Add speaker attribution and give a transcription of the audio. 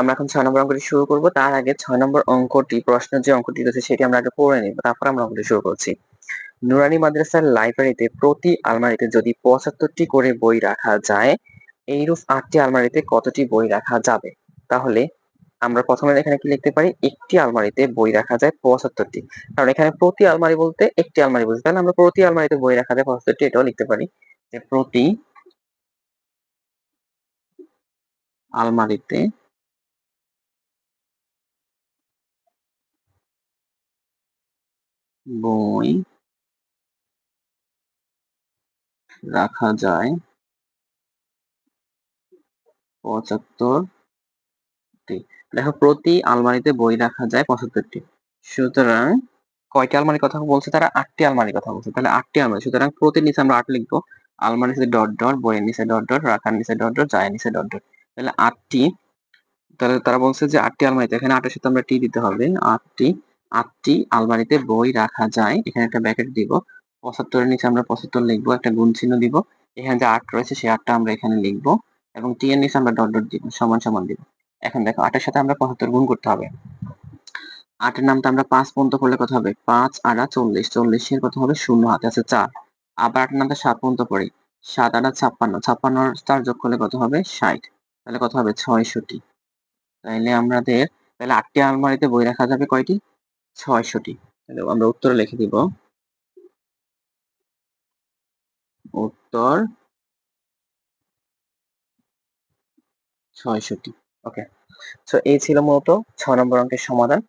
Speaker 1: আমরা এখন ছয় নম্বর অঙ্কটি শুরু করব। তার আগে ছয় নম্বর অঙ্কটি, প্রশ্নের যে অঙ্কটি রয়েছে সেটি আমরা আগে পড়ে নিব, তারপর আমরা অঙ্কটি শুরু করছি। নুরানি মাদ্রাসার লাইব্রেরিতে প্রতি আলমারিতে যদি পঁচাত্তরটি করে বই রাখা যায়, এইরূপ আটটি আলমারিতে কতটি বই রাখা যাবে? তাহলে আমরা প্রথমে এখানে কি লিখতে পারি? একটি আলমারিতে বই রাখা যায় পঁচাত্তরটি। কারণ এখানে প্রতি আলমারি বলতে একটি আলমারি বলতে তাহলে আমরা প্রতি আলমারিতে বই রাখা যায় পঁচাত্তরটি, এটাও লিখতে পারি যে প্রতি আলমারিতে বই রাখা যায়। পঁচাত্তরটি দেখো, প্রতি আলমারিতে বই রাখা যায় পঁচাত্তরটি সুতরাং কয়টি আলমারির কথা বলছে তারা? আটটি আলমারির কথা বলছে। তাহলে আটটি আলমারি। সুতরাং প্রতি নিচে আমরা আট লিখব। আলমারির নিচে ডট ডট, বইয়ের নিচে ডট ডট, রাখার নিচে ডট ডট যায় নিচে ডট ডট। তাহলে আটটি, তাহলে তারা বলছে যে আটটি আলমারিতে, এখানে আটের সাথে আমরা টি দিতে হবে। আটটি আটটি আলমারিতে বই রাখা যায়। এখানে একটা ব্যাকেট দিব। পঁচাত্তরের নিচে আমরা পঁচাত্তর লিখব, একটা গুণ চিহ্ন দিব। এখানে যে আট রয়েছে, সেই আটটা আমরা এখানে লিখব এবং টি এর নিচে আমরা ডট ডট দিব, সমান সমান দিব। এখন দেখো, আটের সাথে আমরা পঁচাত্তর গুণ করতে হবে। আটের নামটা আমরা পাঁচ পর্যন্ত করলে কত হবে? পাঁচ, আড়া, চল্লিশ। চল্লিশের কত হবে? শূন্য হাতে আছে চার। আবার আটের নামটা সাত পর্যন্ত পড়ি। সাত, আড়া, ছাপ্পান্ন। ছাপ্পান্ন স্টার যোগ করলে কত হবে? ষাট। তাহলে কত হবে? ছয়শটি তাইলে আমাদের, তাহলে আটটি আলমারিতে বই রাখা যাবে কয়টি? ছয়শটি তাহলে আমরা উত্তরে লিখে দিব। উত্তর ছয়শটি ওকে সো এই ছিল মূলত ছয় নম্বর অঙ্কের সমাধান।